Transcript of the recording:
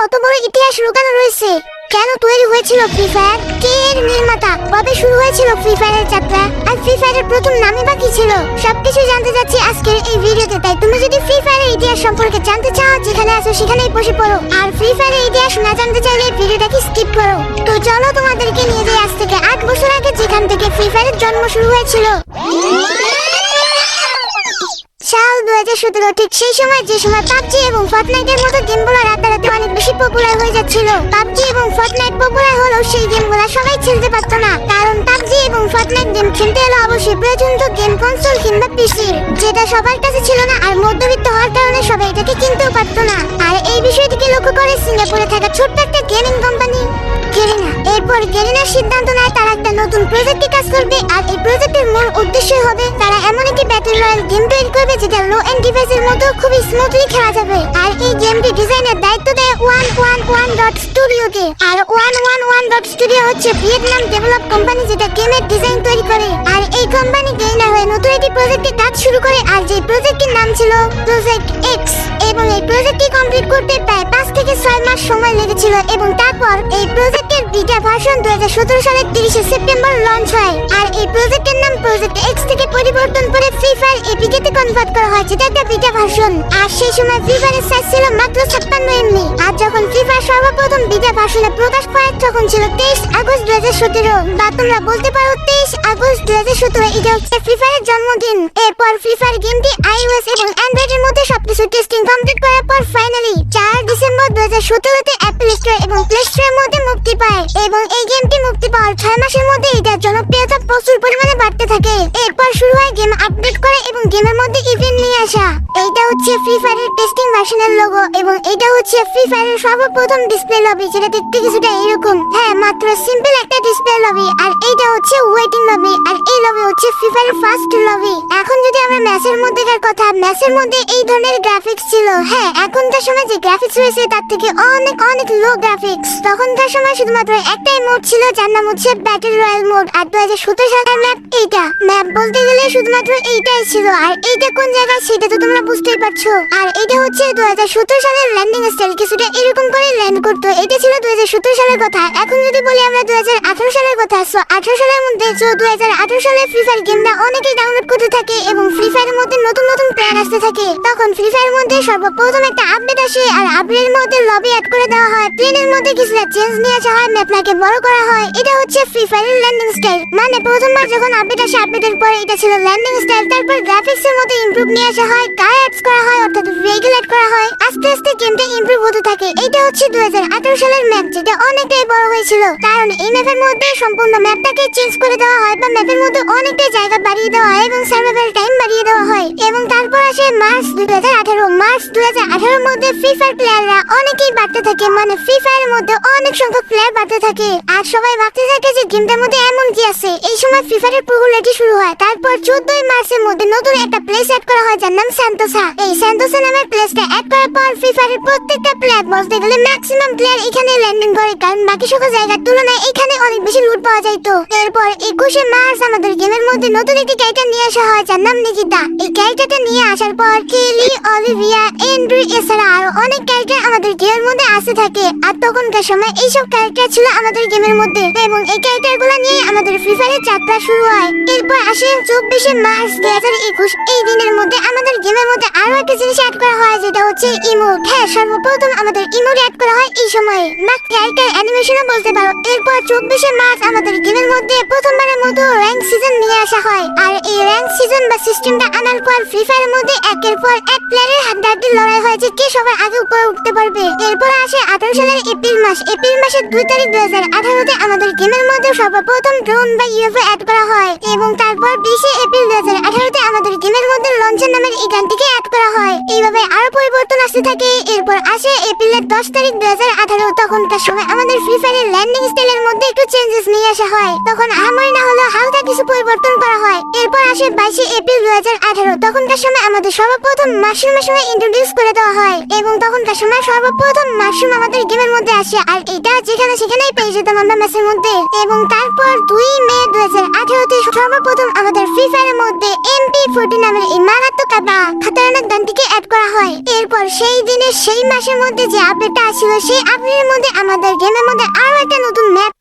কত বড় ইতিহাস লুকানো রয়েছে। কেন তৈরি হয়েছিল ফ্রি ফায়ার কে এর নির্মাতা? কবে শুরু হয়েছিল ফ্রি ফায়ারের যাত্রা? আর ফ্রি ফায়ারের প্রথম নামই বা কি ছিল? সবকিছু জানতে যাচ্ছি আজকের এই ভিডিওতে, তাই তুমি যদি ফ্রি ফায়ারের ইতিহাস সম্পর্কে জানতে চাও, যেখানে আছো সেখানেই বসে পড়ো। আর ফ্রি ফায়ারের ইতিহাস না জানতে চাইলে ভিডিওটাকে স্কিপ করো। তো চলো তোমাদেরকে নিয়ে যাই আজ থেকে আট বছর আগে, যেখান থেকে ফ্রি ফায়ারের জন্ম শুরু হয়েছিল। সাল দু হাজার সতেরো, ঠিক সেই সময়, যে সময় পাবজি এবং ফর্টনাইটের মতো গেমগুলো রাতারাতি অনেক বেশি পপুলার হয়ে যাচ্ছিল। পাবজি এবং ফর্টনাইট পপুলার হলেও সেই গেমগুলো সবাই খেলতে পারতো না। কারণ পাবজি এবং ফর্টনাইট গেম খেলতে হলে অবশ্যই প্রয়োজন তো গেম কনসোল কিংবা পিসি যেটা সবার কাছে ছিল না আর মধ্যবিত্ত হওয়ার কারণে সবাই এটাকে কিনতেও পারতো না। আর এই বিষয়টিকে লক্ষ্য করে সিঙ্গাপুরে থাকা ছোট্ট একটা গেমিং কোম্পানি এরপর গেরিনার সিদ্ধান্ত নেয় তারা একটা নতুন প্রজেক্টে কাজ করবে। আর এই প্রজেক্টের মূল উদ্দেশ্য হবে তারা এমন একটি ব্যাটল রয়্যাল গেম তৈরি করবে যেটা লো এন্ড ডিভাইসের মতো খুবই স্মুথলি খেলা যাবে। আর এই গেমটি ডিজাইনের দায়িত্ব দেয় ওয়ান ওয়ান ওয়ান ডট স্টুডিওকে আর one one one dot studio হচ্ছে ভিয়েতনাম ডেভেলপ কোম্পানি যেটা গেমের ডিজাইন তৈরি করে। আর এই কোম্পানি গেরিনা হয়ে নতুন একটি প্রজেক্টে কাজ শুরু করে। আর যে প্রজেক্টের নাম ছিল প্রজেক্ট এক্স এবং এই প্রজেক্টটি কমপ্লিট করতে প্রায় পাঁচ থেকে ছয় মাস সময় লেগেছিল। এবং তারপর এই প্রজেক্টের বিটা ভার্সন দুই হাজার সতেরো সালের তিরিশে সেপ্টেম্বর লঞ্চ হয়। আর এই প্রজেক্টের নাম প্রজেক্ট এক্স থেকে পরিবর্তন করে ফ্রি ফায়ার এপিকে তে কনভার্ট করা হয়, যেটা একটা বিটা ভার্সন আর সেই সময় ফ্রি ফায়ারের সাইজ ছিল মাত্র ছাপ্পান্ন এমবি আর যখন ফ্রি ফায়ার সর্বপ্রথম বিটা ভার্সনে প্রকাশ পায়, তখন ছিল তেইশ আগস্ট দুই হাজার সতেরো। বা তোমরা বলতে পারো তেইশ আগস্ট দুই হাজার সতেরো, এটা হচ্ছে ফ্রি ফায়ারের জন্মদিন। এরপর ফ্রি ফায়ার গেমটি আইওএস এবং অ্যান্ড্রয়েডের মধ্যে সবকিছু টেস্টিং কমপ্লিট করার পর ফাইনালি চার ডিসেম্বর দু সতেরোতে অ্যাপল স্টোর এবং প্লে স্টোরের মধ্যে মুক্তি পায়। এবং এই গেমটি মুক্তি পাওয়ার ছয় মাসের মধ্যে এটার জনপ্রিয়তা প্রচুর পরিমাণে বাড়তে থাকে। এরপর শুরু হয় গেম আপডেট করা এবং গেমের মধ্যে ইভেন্ট নিয়ে আসা। এইটা হচ্ছে ফ্রি ফায়ারের টেস্টিং ভার্সনের লোগো এবং এটা হচ্ছে ফ্রি ফায়ারের সর্বপ্রথম ডিসপ্লে লবি যেটা দেখতে কিছুটা এরকম। হ্যাঁ মাত্র সিম্পল লবি আর এইটা হচ্ছে ওয়েটিং লবি আর এই লবি হচ্ছে ফ্রি ফায়ারের ফার্স্ট লবি এখন যদি আমরা ম্যাচের মধ্যেকার কথা ম্যাচের মধ্যে এই ধরনের গ্রাফিক্স ছিল। হ্যাঁ এখনকার সময় যে গ্রাফিক্স রয়েছে, তার থেকে অনেক অনেক লো গ্রাফিক্স তখনকার সময় শুধুমাত্র একটাই মোড ছিল, যার নাম হচ্ছে ব্যাটল রয়্যাল মোড আর দু হাজার সতেরো সালের ম্যাপ এইটা। ম্যাপ বলতে গেলে শুধুমাত্র এইটাই ছিল, আর এইটা কোন জায়গায়, সেটা তো তোমরা বুঝতেই পারছ। আর এটা হচ্ছে দু হাজার সতেরো সালের ল্যান্ডিং স্টাইল কিছুটা এরকম করে ল্যান্ড করতো। এটা ছিল দু হাজার সতেরো সালের কথা। এখন যদি বলি আমরা দু হাজার আঠারো সালের কথা সো আঠারো সালের মধ্যে সো দু হাজার আঠারো সালে ফ্রি ফায়ার গেমটা অনেকেই ডাউনলোড করতে থাকে এবং ফ্রি ফায়ারের মধ্যে নতুন নতুন প্ল্যান আসতে থাকে। তখন ফ্রি ফায়ারের মধ্যে সর্বপ্রথম একটা আপডেট আসে আর আপডেটের মধ্যে লবি অ্যাড করে দেওয়া হয়। প্লেনের মধ্যে কিছুটা চেঞ্জ নিয়ে আসা হয় ম্যাপটাকে বড় করা হয়। এটা হচ্ছে ফ্রি ফায়ারের ল্যান্ডিং স্টাইল মানে প্রথমবার যখন আপডেট আসে আপডেটের পরে এটা ছিল ল্যান্ডিং স্টাইল তারপর গ্রাফিক্স এর মধ্যে ইমপ্রুভ নিয়ে আসা হয় কার অ্যাডস করা হয়, অর্থাৎ ভেহিকল অ্যাড করা হয়। আস্তে আস্তে গেমটা ইমপ্রুভ হতে থাকে। এটা হচ্ছে দুই হাজার আঠারো সালের ম্যাপ যেটা অনেকটাই বড় হয়েছিল। কারণ এই ম্যাপের মধ্যে সম্পূর্ণ ম্যাপটাকে চেঞ্জ করে দেওয়া হয় বা ম্যাপের মধ্যে অনেকটা জায়গা বাড়িয়ে দেওয়া হয় এবং সার্ভাইভাল টাইম বাড়িয়ে দেওয়া হয়। এবং তারপর আসে মার্চ দুই হাজার আঠারো। মার্চ দুই হাজার আঠারোর মধ্যে ফ্রি ফায়ার প্লেয়াররা অনেকেই বাড়তে থাকে। মানে ফ্রি ফায়ারের মধ্যে অনেক সংখ্যক প্লেয়ার বাড়তে থাকে। আর সবাই ভাবতে থাকে যে গেমটার মধ্যে এমন কি আছে? সময় ফ্রি ফায়ারের পপুলারিটি শুরু হয়। তারপর চোদ্দই মার্চের মধ্যে নতুন একটা প্লেস অ্যাড করা হয় যার নাম স্যান্তোসা এই স্যান্তোসা নামের প্লেসটা অ্যাড করার পর ফ্রি ফায়ারের প্রত্যেকটা প্লেয়ার বলতে গেলে ম্যাক্সিমাম প্লেয়ার এখানে ল্যান্ডিং করে, কারণ বাকি সকল জায়গার তুলনায় এখানে অনেক বেশি লুট পাওয়া যাইতো এরপর একুশে মার্চ আমাদের গেমের মধ্যে নতুন একটি ক্যারেক্টার নিয়ে আসা হয় যার নাম নিকিতা এই ক্যারেক্টারটা নিয়ে আসার পর কেলি অলিভিয়া এন্ড্রু এছাড়া আরও অনেক ক্যারেক্টার আমাদের গেমের মধ্যে আসতে থাকে। আর তখনকার সময় এইসব ক্যারেক্টার ছিল আমাদের গেমের মধ্যে। এবং এই ক্যারেক্টারগুলো নিয়ে আমাদের ফ্রি ফায়ারের যাত্রা শুরু হয়। এরপর আসে চব্বিশে মার্চ দুই হাজার একুশ। এই দিনের মধ্যে আমাদের গেমের মধ্যে আরও একটা জিনিস অ্যাড করা হয়, যেটা হচ্ছে ইমোট হ্যাঁ সর্বপ্রথম আমাদের ইমোট অ্যাড করা হয় এই সময়ে। বা ক্যারেক্টার অ্যানিমেশনও বলতে পারো। এরপর চব্বিশে মার্চ আমাদের গেমের মধ্যে প্রথমবারের মতো র্যাঙ্ক সিজন নিয়ে আসা হয়। আর এই র্যাঙ্ক সিজন বা সিস্টেমটা আনার পর ফ্রি ফায়ারের মধ্যে একের পর এক প্লেয়ারের হাড্ডাহাড্ডি লড়াই হয়, যে কে সবার আগে উপরে উঠতে পারবে। এরপর আসে আঠারো সালের এপ্রিল মাস। এপ্রিল মাসের দুই তারিখ দুই হাজার আঠারোতে আমাদের গেমের মধ্যে সর্বপ্রথম ড্রোন বা ইউএফও অ্যাড করা হয় এবং তারপর বিশে এপ্রিল দুই হাজার আঠারোতে আমাদের গেমের মধ্যে লঞ্চার নামের এই গানটিকে অ্যাড করা হয়। এইভাবে আরও পরিবর্তন আসতে থাকে। এরপর আসে এপ্রিলের দশ তারিখ দু হাজার আঠারো তখনকার সময় আমাদের ফ্রি ফায়ারের ল্যান্ডিং স্টাইলের মধ্যে একটু চেঞ্জেস নিয়ে আসা হয়। তখন আমার না পরিবর্তন করা হয়। এরপর আসে বাইশে এপ্রিল দু হাজার আঠারো। তখনকার সময় আমাদের সর্বপ্রথম মাশরুমের সঙ্গে ইন্ট্রোডিউস করে দেওয়া হয়। এবং তখনকার সময় সর্বপ্রথম মাশরুম আমাদের গেমের মধ্যে আসে। আর এটা যেখানে সেখানেই পেয়ে যেতাম আমরা ম্যাচের মধ্যে। এবং তারপর দুই মে দু হাজার আঠারোতে সর্বপ্রথম আমাদের ফ্রি ফায়ারের মধ্যে এমপি ফোর্টি নামের এই মারাত্মক বা খাতারনাক গানটিকে অ্যাড করা হয়। এরপর সেই দিনের সেই মাসের মধ্যে যে আপডেটটা আসছিল সেই আপডেটের মধ্যে আমাদের গেমের মধ্যে আরও একটা নতুন ম্যাপ